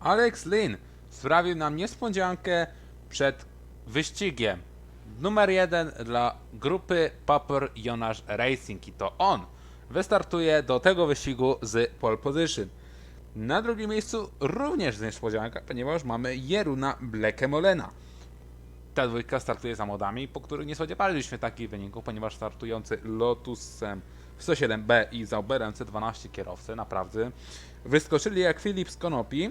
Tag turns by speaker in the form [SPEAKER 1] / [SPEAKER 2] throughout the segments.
[SPEAKER 1] Alex Lynn sprawił nam niespodziankę przed wyścigiem. Numer jeden dla grupy Paper Jonasz Racing i to on wystartuje do tego wyścigu z pole position. Na drugim miejscu również niespodzianka, ponieważ mamy Jeruna Blekemolena. Ta dwójka startuje za modami, po których nie spodziewaliśmy takich wyników, ponieważ startujący Lotusem 107B i Zauberem C12 kierowcy naprawdę wyskoczyli jak Philips Konopi.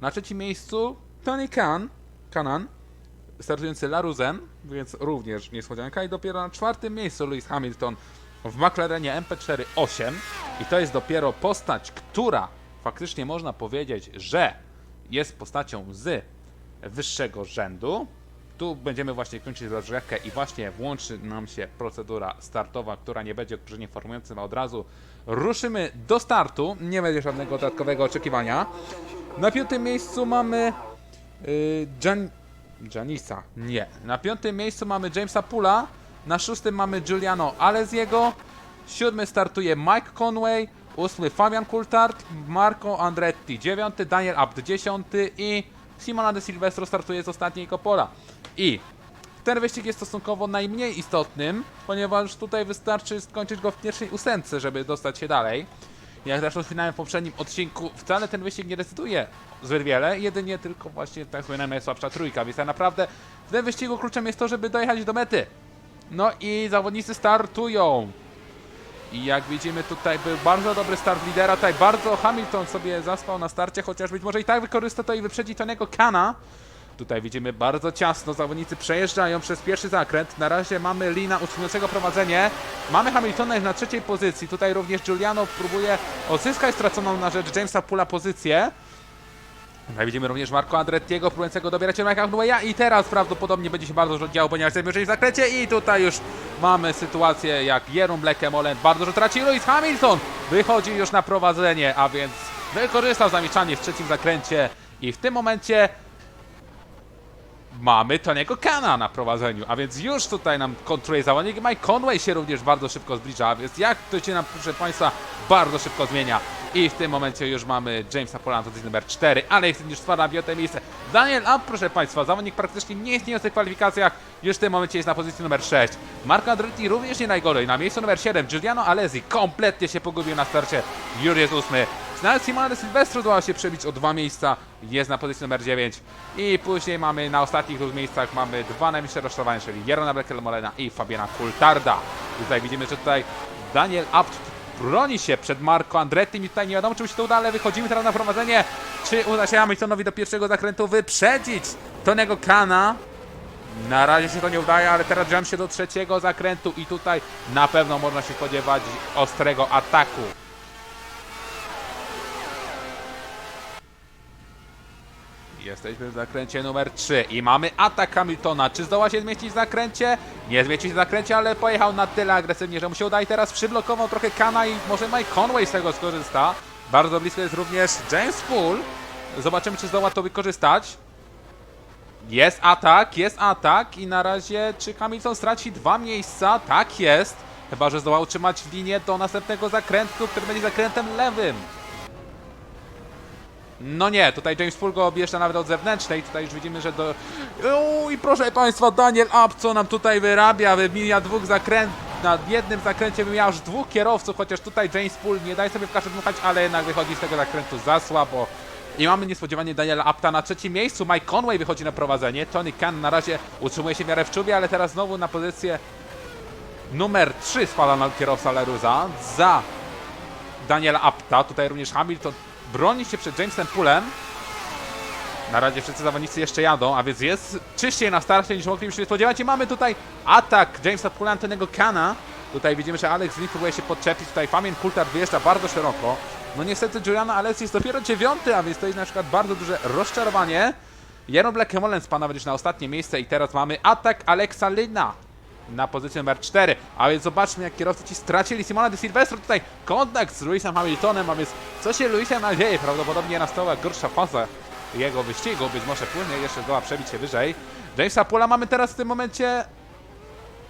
[SPEAKER 1] Na trzecim miejscu Tony Khan, Kanan, startujący Laruzem, więc również niespodzianka. I dopiero na czwartym miejscu Lewis Hamilton w McLarenie MP4 8. I to jest dopiero postać, która faktycznie można powiedzieć, że jest postacią z wyższego rzędu. Tu będziemy właśnie kończyć rozgrzewkę i właśnie włączy nam się procedura startowa, która nie będzie okrążeniem formującym, a od razu ruszymy do startu. Nie będzie żadnego dodatkowego oczekiwania. Na piątym miejscu mamy yy, Jan... Janisa. Nie. Na piątym miejscu mamy Jamesa Pula. Na szóstym mamy Giuliano Aleziego. Siódmy startuje Mike Conway. Ósmy Fabian Coulthard. Marco Andretti dziewiąty. Daniel Abt dziesiąty. I Simona de Silvestro startuje z ostatniego pola. I ten wyścig jest stosunkowo najmniej istotnym, ponieważ tutaj wystarczy skończyć go w pierwszej ósemce, żeby dostać się dalej. Jak zresztą wspominałem w poprzednim odcinku, wcale ten wyścig nie decyduje zbyt wiele, jedynie tylko właśnie tak wspominałem najsłabsza trójka, więc tak naprawdę w tym wyścigu kluczem jest to, żeby dojechać do mety. No i zawodnicy startują. I jak widzimy tutaj był bardzo dobry start lidera, tutaj bardzo Hamilton sobie zaspał na starcie, chociaż być może i tak wykorzysta to i wyprzedzi Tonego Kana. Tutaj widzimy bardzo ciasno, zawodnicy przejeżdżają przez pierwszy zakręt. Na razie mamy Lina utrzymującego prowadzenie. Mamy Hamiltona jest na trzeciej pozycji. Tutaj również Giuliano próbuje odzyskać straconą na rzecz Jamesa Pula pozycję. Tutaj widzimy również Marco Andrettiego próbującego dobierać się Mike'a Hnueya i teraz prawdopodobnie będzie się bardzo dużo działo, ponieważ jesteśmy w zakręcie i tutaj już mamy sytuację jak Jerum Blekemolen bardzo dużo traci Lewis Hamilton wychodzi już na prowadzenie, a więc wykorzystał zamieszanie w trzecim zakręcie i w tym momencie mamy Toniego Kana na prowadzeniu, a więc już tutaj nam kontruje zawodnik. Mike Conway się również bardzo szybko zbliża, a więc jak to się nam, proszę Państwa, bardzo szybko zmienia. I w tym momencie już mamy Jamesa Pola na numer 4, ale jest już stwarza piąte miejsce. Daniel Up, proszę Państwa, zawodnik praktycznie nie istnieje w tych kwalifikacjach, już w tym momencie jest na pozycji numer 6. Marco Andretti również nie najgorzej, na miejscu numer 7. Giuliano Alesi kompletnie się pogubił na starcie, już jest 8. No ale Simone Silvestro udało się przebić o dwa miejsca, jest na pozycji numer 9. I później mamy na ostatnich dwóch miejscach mamy dwa najmniejsze rozczarowania, czyli Jerona Brekel-Morena i Fabiana Kultarda. Tutaj widzimy, że tutaj Daniel Abt broni się przed Marco Andretti. i tutaj nie wiadomo, czy mu się to uda, ale wychodzimy teraz na prowadzenie. Czy uda się Hamiltonowi do pierwszego zakrętu wyprzedzić Tonego Kana? Na razie się to nie udaje, ale teraz drzem się do trzeciego zakrętu i tutaj na pewno można się spodziewać ostrego ataku. Jesteśmy w zakręcie numer 3 i mamy atak Hamiltona. Czy zdoła się zmieścić w zakręcie? Nie zmieścił się w zakręcie, ale pojechał na tyle agresywnie, że mu się uda i teraz przyblokował trochę Kana i może Mike Conway z tego skorzysta. Bardzo blisko jest również James Pool. Zobaczymy, czy zdoła to wykorzystać. Jest atak, jest atak i na razie czy Hamilton straci dwa miejsca? Tak jest. Chyba, że zdoła utrzymać linię do następnego zakrętu, który będzie zakrętem lewym. No nie, tutaj James Pool go objeżdża nawet od zewnętrznej. Tutaj już widzimy, że do... I proszę Państwa, Daniel Up, co nam tutaj wyrabia, wymija dwóch zakręt... Na jednym zakręcie wymienia już dwóch kierowców, chociaż tutaj James Pool nie daje sobie w kaszę dmuchać, ale jednak wychodzi z tego zakrętu za słabo. I mamy niespodziewanie Daniela Apta na trzecim miejscu. Mike Conway wychodzi na prowadzenie. Tony Khan na razie utrzymuje się w miarę w czubie, ale teraz znowu na pozycję numer 3 spada na kierowca Leruza za Daniela Apta. Tutaj również Hamilton broni się przed Jamesem Poolem. Na razie wszyscy zawodnicy jeszcze jadą, a więc jest czyściej na starcie niż moglibyśmy się spodziewać. I mamy tutaj atak Jamesa Poola Antonego Kana. Tutaj widzimy, że Alex Lee próbuje się podczepić. Tutaj Fabian Coulthard wyjeżdża bardzo szeroko. No niestety Juliana Alex jest dopiero dziewiąty, a więc to jest na przykład bardzo duże rozczarowanie. Jeron Blackemolen spada już na ostatnie miejsce i teraz mamy atak Alexa Lina na pozycję numer 4. A więc zobaczmy, jak kierowcy ci stracili Simona de Silvestro. Tutaj kontakt z Lewisem Hamiltonem, a więc co się Lewisem nadzieje? Prawdopodobnie nastała gorsza faza jego wyścigu. Być może później jeszcze zdoła przebić się wyżej. Jamesa Pula mamy teraz w tym momencie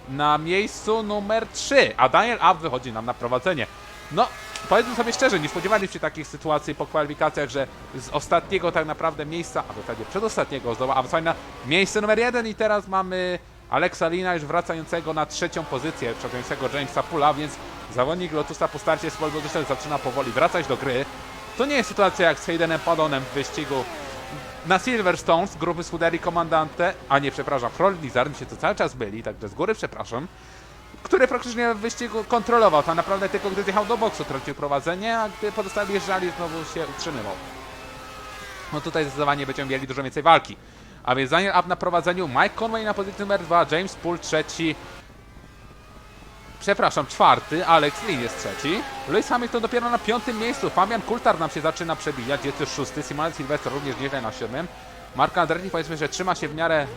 [SPEAKER 1] na miejscu numer 3, a Daniel Abt wychodzi nam na prowadzenie. No, powiedzmy sobie szczerze, nie spodziewaliśmy się takich sytuacji po kwalifikacjach, że z ostatniego tak naprawdę miejsca, a w zasadzie przedostatniego zdoła awansować na miejsce numer jeden i teraz mamy Alexa Lina już wracającego na trzecią pozycję, przodującego Jamesa Pula, więc zawodnik Lotusa po starcie z position zaczyna powoli wracać do gry. To nie jest sytuacja jak z Haydenem Padonem w wyścigu na Silverstone z grupy Scuderii Comandante, a nie, przepraszam, Froll Blizzard, mi się to cały czas byli, także z góry przepraszam, który praktycznie w wyścigu kontrolował, tak naprawdę tylko gdy zjechał do boksu tracił prowadzenie, a gdy pozostali jeżdżali znowu się utrzymywał. No tutaj zdecydowanie będziemy mieli dużo więcej walki. A więc Daniel Up na prowadzeniu, Mike Conway na pozycji numer 2, James Poole trzeci, przepraszam, czwarty, Alex Lin jest trzeci, Lewis Hamilton dopiero na piątym miejscu, Fabian Coulthard nam się zaczyna przebijać, jest już szósty, Simon Sylvester również nieźle na siódmym, Mark Andretti powiedzmy, że trzyma się w miarę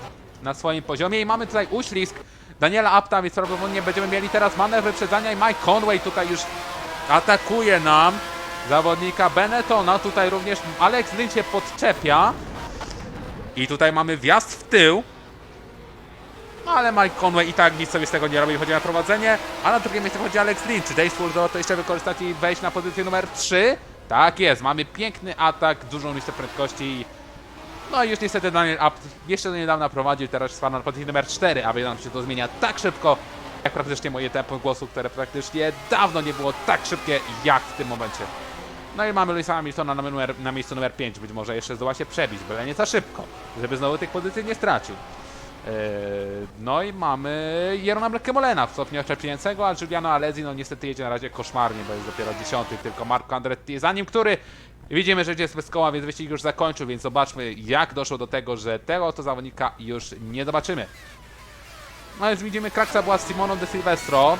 [SPEAKER 1] na swoim poziomie. I mamy tutaj uślizg Daniela Apta, więc prawdopodobnie będziemy mieli teraz manewr wyprzedzania i Mike Conway tutaj już atakuje nam zawodnika Benettona, tutaj również Alex Lin się podczepia i tutaj mamy wjazd w tył, ale Mike Conway i tak nic sobie z tego nie robi, chodzi na prowadzenie, a na drugie miejsce chodzi Alex Lynch. Dave Spurdo to jeszcze wykorzystać i wejść na pozycję numer 3? Tak jest, mamy piękny atak, dużą listę prędkości. No i już niestety Daniel Abt jeszcze do niedawna prowadził, teraz spadł na pozycję numer 4, a nam się to zmienia tak szybko, jak praktycznie moje tempo głosu, które praktycznie dawno nie było tak szybkie jak w tym momencie. No i mamy Louisa Hamiltona na, numer, na miejscu numer 5, być może jeszcze zdoła się przebić, byle nie za szybko, żeby znowu tych pozycji nie stracił. Eee, No i mamy Jerona Blackemolena w stopniu oczekującego, a Giuliano Alesi no niestety jedzie na razie koszmarnie, bo jest dopiero dziesiąty, tylko Marco Andretti za nim, który widzimy, że jest bez koła, więc wyścig już zakończył, więc zobaczmy jak doszło do tego, że tego oto zawodnika już nie zobaczymy. No więc widzimy kraksa była z Simoną de Silvestro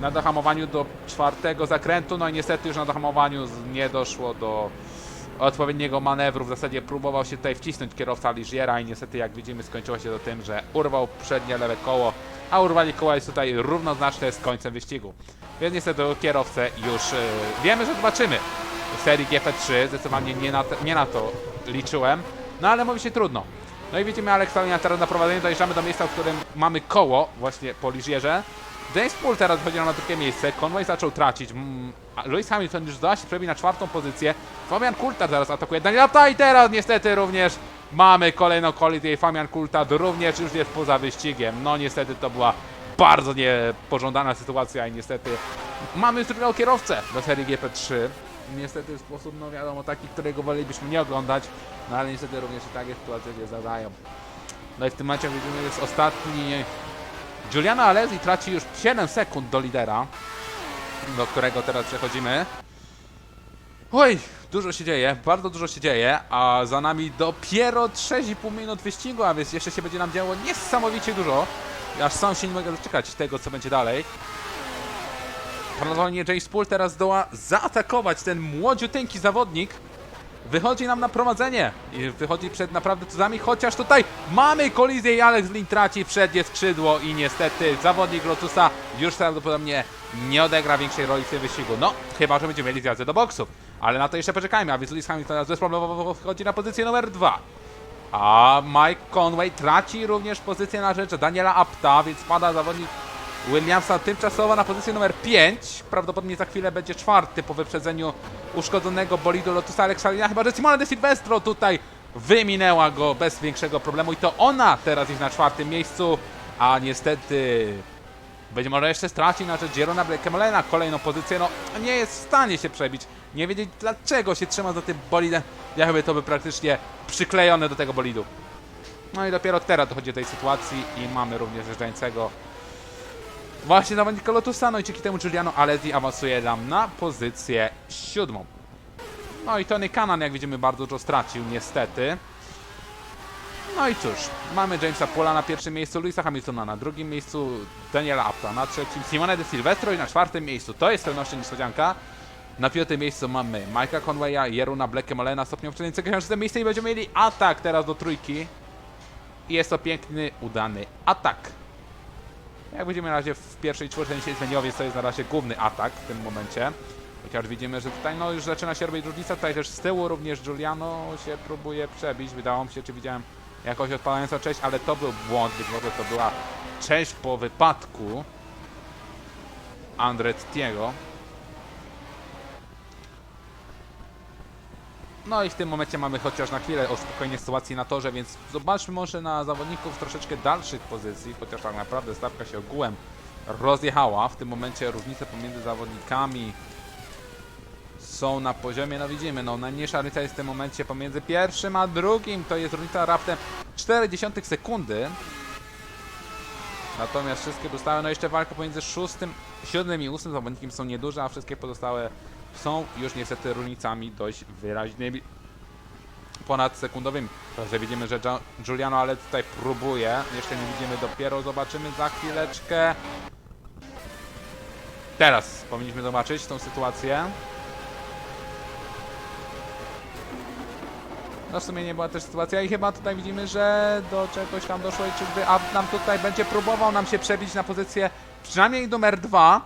[SPEAKER 1] na dohamowaniu do czwartego zakrętu, no i niestety już na dohamowaniu nie doszło do odpowiedniego manewru. W zasadzie próbował się tutaj wcisnąć kierowca Ligiera i niestety jak widzimy skończyło się to tym, że urwał przednie lewe koło, a urwanie koła jest tutaj równoznaczne z końcem wyścigu. Więc niestety kierowcę już e, wiemy, że zobaczymy w serii GP3. Zdecydowanie nie na, nie na to liczyłem, no ale mówi się trudno. No i widzimy Aleksandra teraz na prowadzeniu, dojeżdżamy do miejsca, w którym mamy koło właśnie po Ligierze. James Poole teraz wychodzi na drugie miejsce, Conway zaczął tracić, mm, Lewis Hamilton już zdoła się przebić na czwartą pozycję, Fabian Coulthard zaraz atakuje Daniela i teraz niestety również mamy kolejną kolizję i Fabian Coulthard również już jest poza wyścigiem. No niestety to była bardzo niepożądana sytuacja i niestety mamy trudnego kierowcę do serii GP3. Niestety w sposób, no wiadomo, taki, którego wolelibyśmy nie oglądać, no ale niestety również i takie sytuacje się zdarzają. No i w tym momencie widzimy, jest ostatni Giuliano Alesi traci już 7 sekund do lidera, do którego teraz przechodzimy. Oj, dużo się dzieje, bardzo dużo się dzieje, a za nami dopiero 6,5 minut wyścigu, a więc jeszcze się będzie nam działo niesamowicie dużo. Aż sam się nie mogę doczekać tego, co będzie dalej. Prawdopodobnie James Poole teraz zdoła zaatakować ten młodziuteńki zawodnik. Wychodzi nam na prowadzenie i wychodzi przed naprawdę cudami, chociaż tutaj mamy kolizję i Alex Lin traci przednie skrzydło i niestety zawodnik Lotusa już prawdopodobnie nie odegra większej roli w tym wyścigu. No, chyba, że będziemy mieli zjazdę do boksów, ale na to jeszcze poczekajmy, a więc Lewis Hamilton teraz bezproblemowo wchodzi na pozycję numer dwa. A Mike Conway traci również pozycję na rzecz Daniela Apta, więc spada zawodnik Williamsa tymczasowo na pozycję numer 5. Prawdopodobnie za chwilę będzie czwarty po wyprzedzeniu uszkodzonego bolidu Lotusa Alexalina. Chyba, że Simona de Silvestro tutaj wyminęła go bez większego problemu i to ona teraz jest na czwartym miejscu, a niestety będzie może jeszcze straci na rzecz Jerona Blackemolena kolejną pozycję. No, nie jest w stanie się przebić. Nie wiedzieć dlaczego się trzyma za tym bolidem. Jakby to by praktycznie przyklejone do tego bolidu. No i dopiero teraz dochodzi do tej sytuacji i mamy również jeżdżającego właśnie zawodnika Lotusa. No i dzięki temu Giuliano Alesi awansuje nam na pozycję siódmą. No i Tony Kanan, jak widzimy, bardzo dużo stracił, niestety. No i cóż, mamy Jamesa Pola na pierwszym miejscu, Luisa Hamiltona na drugim miejscu, Daniela Apta na trzecim, Simone de Silvestro i na czwartym miejscu. To jest pewnością niespodzianka. Na piątym miejscu mamy Mike'a Conwaya, Jeruna Blackemolena, stopniowo wczorajnego na szóste miejsce i będziemy mieli atak teraz do trójki. I jest to piękny, udany atak. Jak widzimy na razie w pierwszej czwórce więc to jest na razie główny atak w tym momencie. Chociaż widzimy, że tutaj no już zaczyna się robić różnica, tutaj też z tyłu również Giuliano się próbuje przebić. Wydało mi się, czy widziałem jakąś odpalającą część, ale to był błąd, być może to była część po wypadku Andrettiego. No i w tym momencie mamy chociaż na chwilę o spokojnie sytuację na torze, więc zobaczmy może na zawodników troszeczkę dalszych pozycji, chociaż tak naprawdę stawka się ogółem rozjechała. W tym momencie różnice pomiędzy zawodnikami są na poziomie, no widzimy, no najmniejsza różnica jest w tym momencie pomiędzy pierwszym a drugim, to jest różnica raptem 0,4 sekundy. Natomiast wszystkie pozostałe, no jeszcze walka pomiędzy szóstym, siódmym i ósmym zawodnikiem są nieduże, a wszystkie pozostałe są już niestety różnicami dość wyraźnymi. Ponad sekundowymi. Także widzimy, że Giuliano ale tutaj próbuje. Jeszcze nie widzimy, dopiero zobaczymy za chwileczkę. Teraz powinniśmy zobaczyć tą sytuację. No w sumie nie była też sytuacja i chyba tutaj widzimy, że do czegoś tam doszło i czyżby Ab nam tutaj będzie próbował nam się przebić na pozycję przynajmniej numer dwa,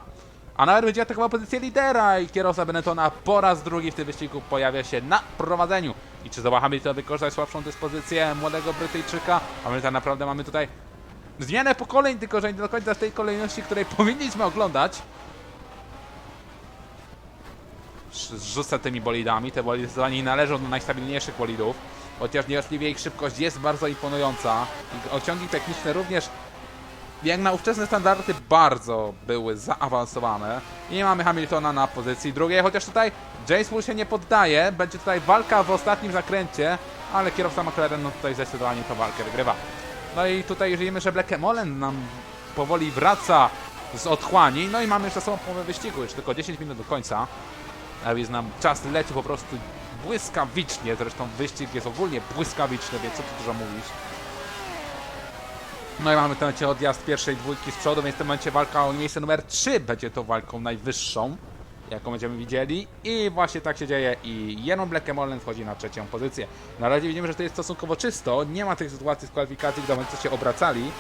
[SPEAKER 1] a nawet będzie atakował pozycję lidera i kierowca Benettona po raz drugi w tym wyścigu pojawia się na prowadzeniu. I czy zdoła Hamilton wykorzystać słabszą dyspozycję młodego Brytyjczyka? A my tak naprawdę mamy tutaj zmianę pokoleń, tylko że nie do końca w tej kolejności, której powinniśmy oglądać. Rzucę tymi bolidami, te bolidy zdecydowanie nie należą do najstabilniejszych bolidów. Chociaż niewątpliwie ich szybkość jest bardzo imponująca. Ociągi techniczne również jak na ówczesne standardy bardzo były zaawansowane. I mamy Hamiltona na pozycji drugiej, chociaż tutaj James Wool się nie poddaje. Będzie tutaj walka w ostatnim zakręcie, ale kierowca McLaren no tutaj zdecydowanie tę walkę wygrywa. No i tutaj widzimy, że Black Molen nam powoli wraca z otchłani. No i mamy za sobą połowę wyścigu, już tylko 10 minut do końca. A więc nam czas leci po prostu błyskawicznie. Zresztą wyścig jest ogólnie błyskawiczny, więc co tu dużo mówić. No i mamy w tym momencie odjazd pierwszej dwójki z przodu, więc w tym momencie walka o miejsce numer 3 będzie to walką najwyższą, jaką będziemy widzieli. I właśnie tak się dzieje i Jeron Blackemolen wchodzi na trzecią pozycję. Na razie widzimy, że to jest stosunkowo czysto, nie ma tych sytuacji z kwalifikacji, gdy będą się obracali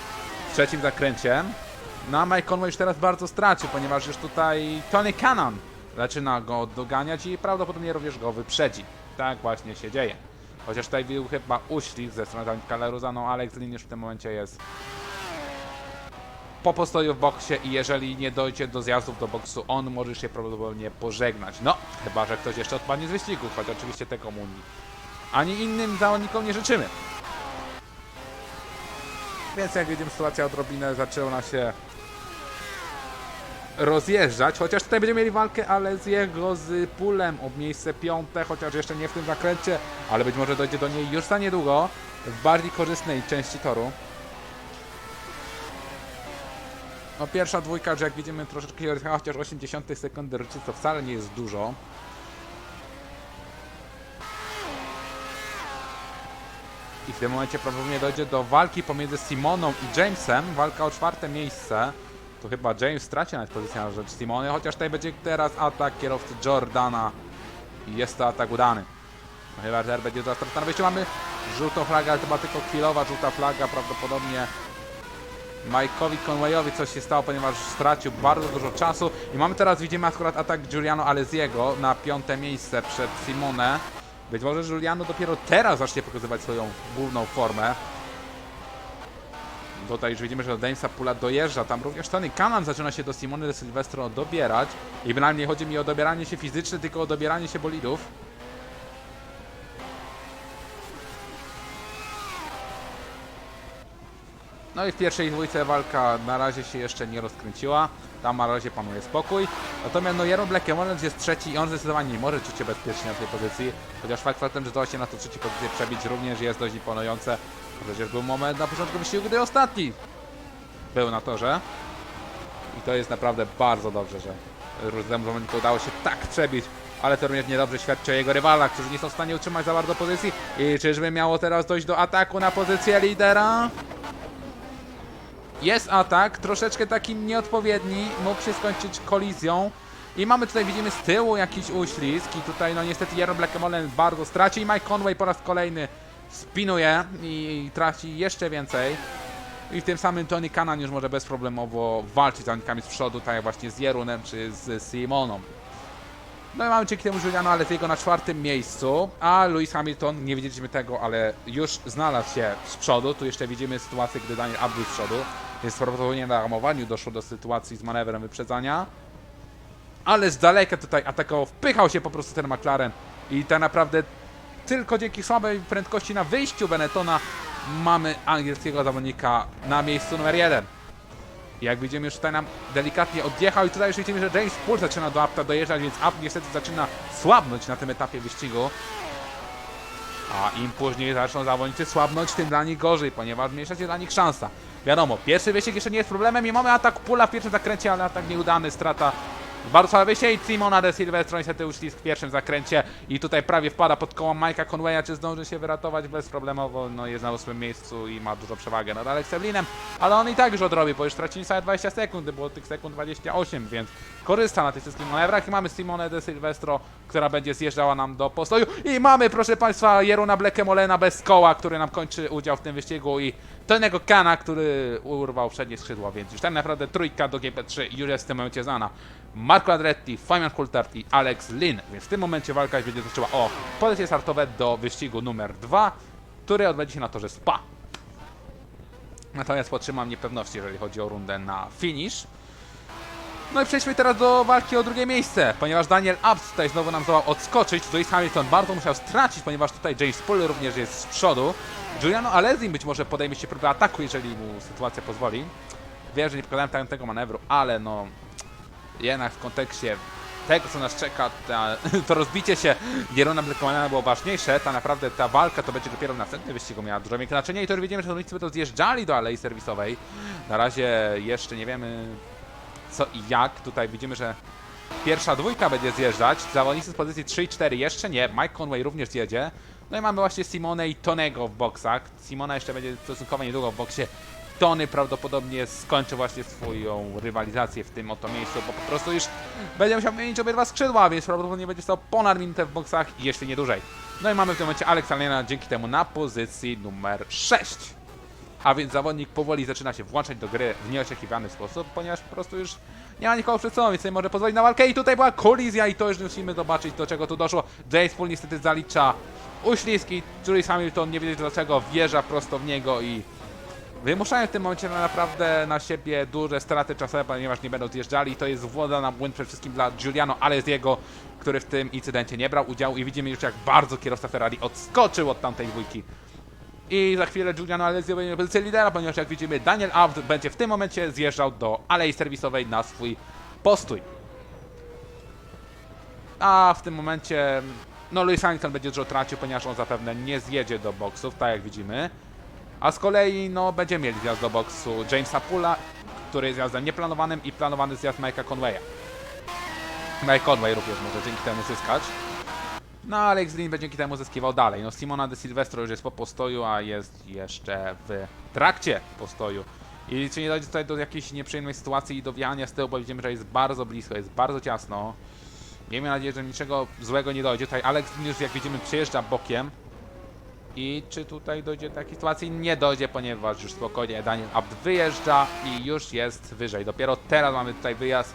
[SPEAKER 1] w trzecim zakręcie. No a Mike Conway już teraz bardzo stracił, ponieważ już tutaj Tony Cannon zaczyna go doganiać i prawdopodobnie również go wyprzedzi. Tak właśnie się dzieje. Chociaż tutaj był chyba uślizg ze strony zawodnika Leruza, no Alex Lin już w tym momencie jest po postoju w boksie i jeżeli nie dojdzie do zjazdów do boksu, on może się prawdopodobnie pożegnać. No, chyba, że ktoś jeszcze odpadnie z wyścigu, choć oczywiście tego mu ni- ani innym zawodnikom nie życzymy. Więc jak widzimy, sytuacja odrobinę zaczyna się rozjeżdżać, chociaż tutaj będziemy mieli walkę, ale z jego z pulem o miejsce piąte, chociaż jeszcze nie w tym zakręcie, ale być może dojdzie do niej już za niedługo, w bardziej korzystnej części toru. No pierwsza dwójka, że jak widzimy troszeczkę chociaż 80 sekundy rocznicy to wcale nie jest dużo. I w tym momencie prawdopodobnie dojdzie do walki pomiędzy Simoną i Jamesem, walka o czwarte miejsce. To chyba James straci nawet pozycję na rzecz Simony, chociaż tutaj będzie teraz atak kierowcy Jordana i jest to atak udany. No chyba, że będzie teraz na wyjściu mamy żółtą flagę, ale była tylko chwilowa żółta flaga, prawdopodobnie Mike'owi Conwayowi coś się stało, ponieważ stracił bardzo dużo czasu i mamy teraz, widzimy akurat atak Giuliano Aleziego na piąte miejsce przed Simone. Być może Giuliano dopiero teraz zacznie pokazywać swoją główną formę. Tutaj już widzimy, że do Jamesa Pula dojeżdża, tam również Tony Kanan zaczyna się do Simony de Silvestro dobierać. I bynajmniej chodzi mi o dobieranie się fizyczne, tylko o dobieranie się bolidów. No i w pierwszej dwójce walka na razie się jeszcze nie rozkręciła. Tam na razie panuje spokój. Natomiast no Jero Blackemolens jest trzeci i on zdecydowanie nie może czuć się bezpiecznie na tej pozycji. Chociaż fakt faktem, że zdoła się na to trzeci pozycję przebić również jest dość imponujące. Przecież był moment na początku wyścigu, gdy ostatni był na torze. I to jest naprawdę bardzo dobrze, że różnemu zawodniku udało się tak przebić. Ale to również niedobrze świadczy o jego rywalach, którzy nie są w stanie utrzymać za bardzo pozycji. I czyżby miało teraz dojść do ataku na pozycję lidera? Jest atak, troszeczkę taki nieodpowiedni, mógł się skończyć kolizją. I mamy tutaj, widzimy z tyłu jakiś uślizg i tutaj no niestety Jero Blackemolen bardzo straci i Mike Conway po raz kolejny spinuje i traci jeszcze więcej. I w tym samym Tony Kanan już może bezproblemowo walczyć z zawodnikami z przodu, tak jak właśnie z Jerunem czy z Simoną. No i mamy dzięki temu Juliana Aleziego na czwartym miejscu, a Lewis Hamilton, nie widzieliśmy tego, ale już znalazł się z przodu. Tu jeszcze widzimy sytuację, gdy Daniel był z przodu, więc prawdopodobnie na hamowaniu doszło do sytuacji z manewrem wyprzedzania. Ale z daleka tutaj atakował, wpychał się po prostu ten McLaren i tak naprawdę tylko dzięki słabej prędkości na wyjściu Benettona mamy angielskiego zawodnika na miejscu numer jeden. Jak widzimy, już tutaj nam delikatnie odjechał i tutaj już widzimy, że James Poole zaczyna do Apta dojeżdżać, więc Apt niestety zaczyna słabnąć na tym etapie wyścigu. A im później zaczną zawodnicy słabnąć, tym dla nich gorzej, ponieważ mniejsza się dla nich szansa. Wiadomo, pierwszy wyścig jeszcze nie jest problemem i mamy atak Pula w pierwszym zakręcie, ale atak nieudany, strata bardzo słabe wyjście i Simona de Silvestro niestety uślizg w pierwszym zakręcie. I tutaj prawie wpada pod koło Mike'a Conwaya, czy zdąży się wyratować bezproblemowo, no jest na ósmym miejscu i ma dużą przewagę nad Alexem Linem, ale on i tak już odrobi, bo już traci niecałe 20 sekund, było tych sekund 28, więc korzysta na tych wszystkich manewrach. I mamy Simone de Silvestro, która będzie zjeżdżała nam do postoju. I mamy, proszę Państwa, Jeruna Blekemolena bez koła, który nam kończy udział w tym wyścigu. I Tonego Kana, który urwał przednie skrzydło, więc już tak naprawdę trójka do GP3 już jest w tym momencie znana. Marco Andretti, Fabian Coulthard i Alex Lin, więc w tym momencie walka będzie zaczęła o pozycje startowe do wyścigu numer 2, który odbędzie się na torze Spa. Natomiast podtrzymam niepewności, jeżeli chodzi o rundę na finish. No i przejdźmy teraz do walki o drugie miejsce, ponieważ Daniel Abs tutaj znowu nam zdołał odskoczyć. Lewis Hamilton bardzo musiał stracić, ponieważ tutaj James Poole również jest z przodu. Giuliano Alesi być może podejmie się próby ataku, jeżeli mu sytuacja pozwoli. Wiem, że nie pokazałem tego manewru, ale no jednak w kontekście tego, co nas czeka, ta, to rozbicie się Gierona Blekomana było ważniejsze, ta naprawdę ta walka to będzie dopiero w następnym wyścigu miała dużo większe znaczenie i to widzimy, że zawodnicy będą zjeżdżali do alei serwisowej. Na razie jeszcze nie wiemy co i jak. Tutaj widzimy, że pierwsza dwójka będzie zjeżdżać. Zawodnicy z pozycji 3 i 4 jeszcze nie. Mike Conway również zjedzie. No i mamy właśnie Simone i Tonego w boksach. Simona jeszcze będzie stosunkowo niedługo w boksie. Tony prawdopodobnie skończy właśnie swoją rywalizację w tym oto miejscu, bo po prostu już będzie musiał wymienić obydwa skrzydła, więc prawdopodobnie będzie stał ponad minutę w boksach, jeśli nie dłużej. No i mamy w tym momencie Alexa Lena dzięki temu na pozycji numer 6. A więc zawodnik powoli zaczyna się włączać do gry w nieoczekiwany sposób, ponieważ po prostu już nie ma nikogo przed sobą, więc nie może pozwolić na walkę. I tutaj była kolizja i to już musimy zobaczyć, do czego tu doszło. James Poole niestety zalicza uślizgi. Lewis Hamilton nie wiedzieć dlaczego wjeżdża prosto w niego i wymuszają w tym momencie na naprawdę na siebie duże straty czasowe, ponieważ nie będą zjeżdżali. To jest włoda na błąd przede wszystkim dla Giuliano Alesiego, który w tym incydencie nie brał udziału i widzimy już jak bardzo kierowca Ferrari odskoczył od tamtej dwójki. I za chwilę Giuliano Alesio będzie na pozycję lidera, ponieważ jak widzimy Daniel Abt będzie w tym momencie zjeżdżał do alei serwisowej na swój postój. A w tym momencie no Lewis Hamilton będzie dużo tracił, ponieważ on zapewne nie zjedzie do boksów, tak jak widzimy. A z kolei no będzie mieli zjazd do boksu Jamesa Pula, który jest zjazdem nieplanowanym i planowany zjazd Mike'a Conwaya. Mike Conway również może dzięki temu zyskać. No, Alex Lin będzie dzięki temu zyskiwał dalej. No, Simona de Silvestro już jest po postoju, a jest jeszcze w trakcie postoju. I czy nie dojdzie tutaj do jakiejś nieprzyjemnej sytuacji i do z tyłu, bo widzimy, że jest bardzo blisko, jest bardzo ciasno. Miejmy nadzieję, że niczego złego nie dojdzie. Tutaj Alex już, jak widzimy, przejeżdża bokiem. I czy tutaj dojdzie do takiej sytuacji? Nie dojdzie, ponieważ już spokojnie Daniel Abt wyjeżdża i już jest wyżej. Dopiero teraz mamy tutaj wyjazd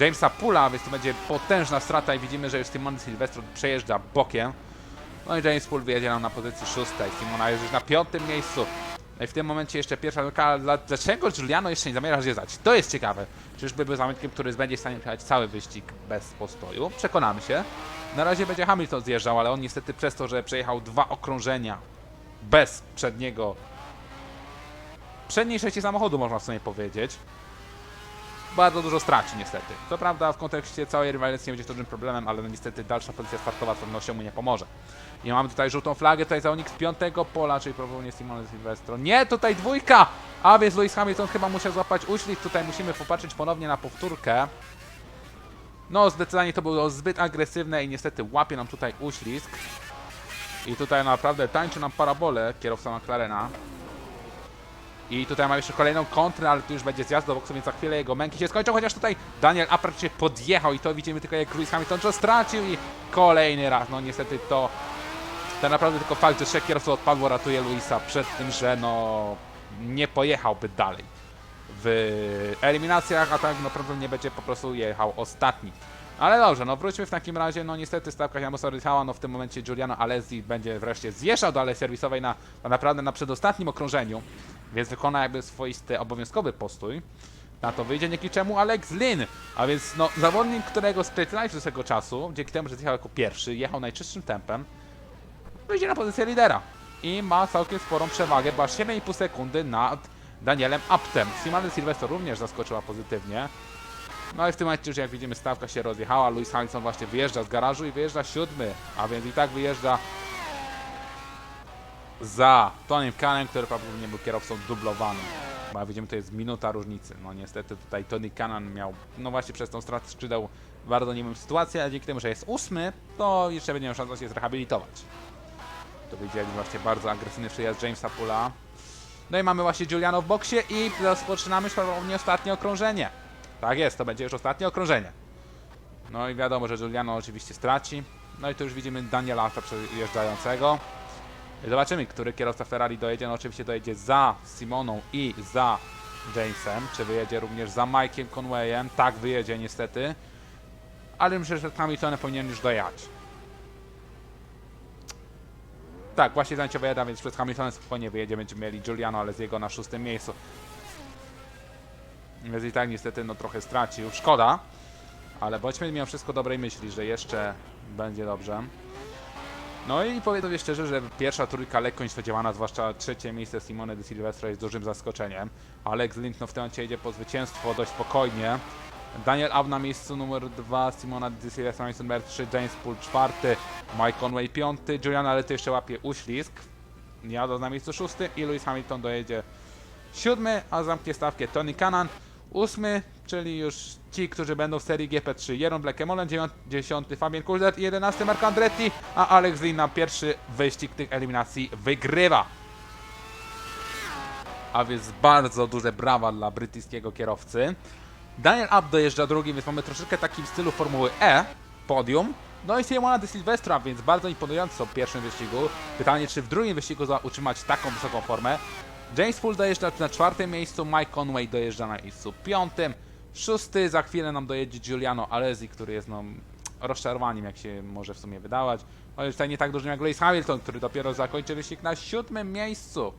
[SPEAKER 1] Jamesa Pula, więc to będzie potężna strata i widzimy, że już Simon Silvestro przejeżdża bokiem. No i James Poole wyjedzie nam na pozycji szóstej. Simona jest już na piątym miejscu. No i w tym momencie jeszcze pierwsza dla- dlaczego Giuliano jeszcze nie zamierza zjeżdżać? To jest ciekawe. Czyżby był zawodnikiem, który będzie w stanie przejechać cały wyścig bez postoju? Przekonamy się. Na razie będzie Hamilton zjeżdżał, ale on niestety przez to, że przejechał dwa okrążenia bez przedniego przedniej części samochodu, można w sumie powiedzieć, bardzo dużo straci niestety. Co prawda w kontekście całej rywalizacji nie będzie to dużym problemem, ale no niestety dalsza pozycja startowa z pewnością mu nie pomoże. I mamy tutaj żółtą flagę, tutaj zawodnik z piątego pola, czyli prawdopodobnie Simone Silvestro. Nie, tutaj dwójka! A więc Lewis Hamilton chyba musiał złapać uślizg, tutaj musimy popatrzeć ponownie na powtórkę. No, zdecydowanie to było zbyt agresywne i niestety łapie nam tutaj uślizg. I tutaj naprawdę tańczy nam parabolę kierowca McLarena. I tutaj ma jeszcze kolejną kontrę, ale tu już będzie zjazd do boksu, więc za chwilę jego męki się skończą, chociaż tutaj Daniel Appert się podjechał i to widzimy tylko jak Lewis Hamilton to stracił i kolejny raz, no niestety to tak naprawdę tylko fakt, że trzech kierowców odpadło ratuje Luisa przed tym, że no nie pojechałby dalej w eliminacjach, a tak naprawdę nie będzie po prostu jechał ostatni. Ale dobrze, no wróćmy w takim razie, no niestety stawka Jamosa Rychała, no w tym momencie Giuliano Alesi będzie wreszcie zjeżdżał do alei serwisowej na, na naprawdę na przedostatnim okrążeniu, więc wykona jakby swoisty obowiązkowy postój. Na to wyjdzie dzięki czemu Alex Lin, a więc no zawodnik, którego specjalizacja swego czasu, dzięki temu, że zjechał jako pierwszy, jechał najczystszym tempem, wyjdzie na pozycję lidera. I ma całkiem sporą przewagę, bo aż 7,5 sekundy nad Danielem Aptem. Simany Sylvester również zaskoczyła pozytywnie. No i w tym momencie już jak widzimy stawka się rozjechała. Lewis Hamilton właśnie wyjeżdża z garażu i wyjeżdża siódmy, a więc i tak wyjeżdża za Tonym Kanem, który prawdopodobnie był kierowcą dublowanym. Bo jak widzimy to jest minuta różnicy. No niestety tutaj Tony Kanan miał, no właśnie przez tą stratę skrzydeł bardzo niemą sytuację, a dzięki temu, że jest ósmy, to jeszcze będzie miał szansę się zrehabilitować. Tu widzieli właśnie bardzo agresywny przyjazd Jamesa Pula. No i mamy właśnie Giuliano w boksie i rozpoczynamy prawdopodobnie ostatnie okrążenie. Tak jest, to będzie już ostatnie okrążenie. No i wiadomo, że Giuliano oczywiście straci. No i tu już widzimy Daniela przejeżdżającego. Zobaczymy, który kierowca Ferrari dojedzie. No oczywiście dojedzie za Simoną i za Jamesem. Czy wyjedzie również za Mike'iem Conwayem? Tak, wyjedzie niestety. Ale myślę, że Hamiltonem powinien już dojechać. Tak, właśnie zajęcie wyjada, więc przed Hamiltonem spokojnie wyjedzie. Będziemy mieli Giuliano, ale z jego na szóstym miejscu. Więc i tak niestety no trochę stracił. Szkoda. Ale bądźmy mimo wszystko dobrej myśli, że jeszcze będzie dobrze. No i powiem tobie szczerze, że pierwsza trójka lekko niespodziewana, zwłaszcza trzecie miejsce Simone de Silvestre jest dużym zaskoczeniem. Alex Lind no w tym momencie jedzie po zwycięstwo dość spokojnie. Daniel Ab na miejscu numer 2, Simona de Silvestre na miejscu numer 3, James Poole czwarty, Mike Conway piąty, Julian ale to jeszcze łapie uślizg. Jadą na miejscu szósty i Lewis Hamilton dojedzie siódmy, a zamknie stawkę Tony Kanan. Ósmy, czyli już ci, którzy będą w serii GP3. Jeron Blekemolen, dziesiąty Fabian Coulthard i jedenasty Mark Andretti, a Alex Zin na pierwszy wyścig tych eliminacji wygrywa. A więc bardzo duże brawa dla brytyjskiego kierowcy. Daniel Abt dojeżdża drugi, więc mamy troszeczkę taki w stylu Formuły E, podium. No i Simona de Silvestra, więc bardzo imponująco w pierwszym wyścigu. Pytanie, czy w drugim wyścigu utrzymać taką wysoką formę. James Poole dojeżdża na czwartym miejscu, Mike Conway dojeżdża na miejscu piątym. Szósty, za chwilę nam dojedzie Giuliano Alesi, który jest no, rozczarowaniem, jak się może w sumie wydawać. Ale tutaj nie tak dużym jak Lewis Hamilton, który dopiero zakończy wyścig na siódmym miejscu.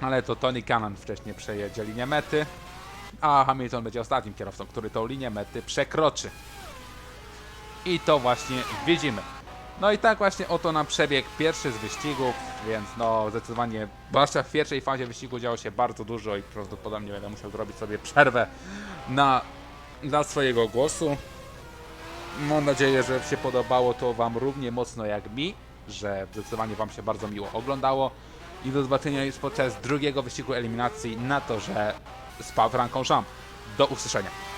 [SPEAKER 1] Ale to Tony Cannon wcześniej przejedzie linię mety, a Hamilton będzie ostatnim kierowcą, który tą linię mety przekroczy. I to właśnie widzimy. No i tak właśnie oto nam przebiegł pierwszy z wyścigów, więc no zdecydowanie, zwłaszcza w pierwszej fazie wyścigu działo się bardzo dużo i prawdopodobnie będę musiał zrobić sobie przerwę na, dla swojego głosu. Mam nadzieję, że się podobało to Wam równie mocno jak mi, że zdecydowanie Wam się bardzo miło oglądało i do zobaczenia już podczas drugiego wyścigu eliminacji na to, że Spa Francorchamps. Do usłyszenia.